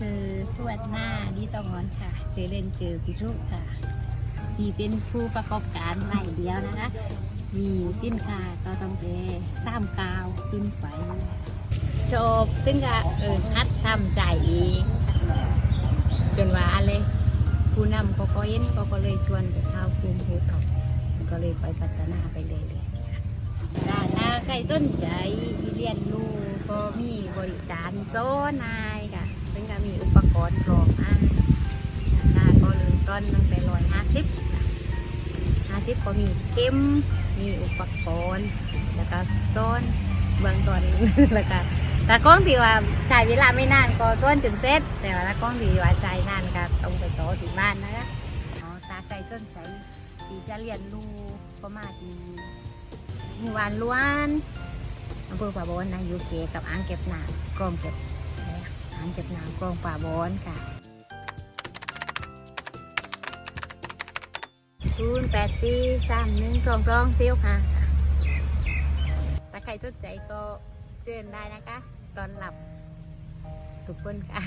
สวัสดหน้าดีตองอนค่ะ เจอเล่นเจอพิชุค่ะที่เป็นผู้ประกอบการรายเดียวนะคะ มีสินค้าก็ต้องเทสามกาวขึ้นไปชอบซึ่งก็เออฮัดทำใจเองจนว่าอะไรผู้นำเขาก็เห็นเขาก็เลยชวนไปเข้ากลุ่มเพื่อเขาก็เลยไปพัฒนาไปเรื่อยๆค่ะถ้าถ้าใครสนใจเรียนรู้ก็มีบริการโซนาย ซึ่งก็มีอุปกรณ์รอมอะราคาก็เริ่มต้นตั้งแต่ร้อยห้าสิบห้าสิบก็มีเข็มมีอุปกรณ์ แล้วก็ซ้อนเบื้องต้นแล้วก็ตากล้องที่ว่าใช้เวลาไม่นานก็ซ้อนจนเสร็จแต่ว่าตากล้องที่ว่าใช้นานก็ต้องไปต่อที่บ้านนะคะอ๋อตาไก่สนใจที่จะเรียนรู้ก็มาที่หมู่บ้านล้วนอำเภอป่าบอนนะอยู่เกกับอ่างเก็บน้ำกรองเก็บารเก็บน้ำกรองป่าบอนค่ะศูนย์แปดสี่สามหนึ่งกองสองเซียวค่ะถ้าใครสนใจก็เชิญได้นะคะ ตอนหลับทุกคนค่ะ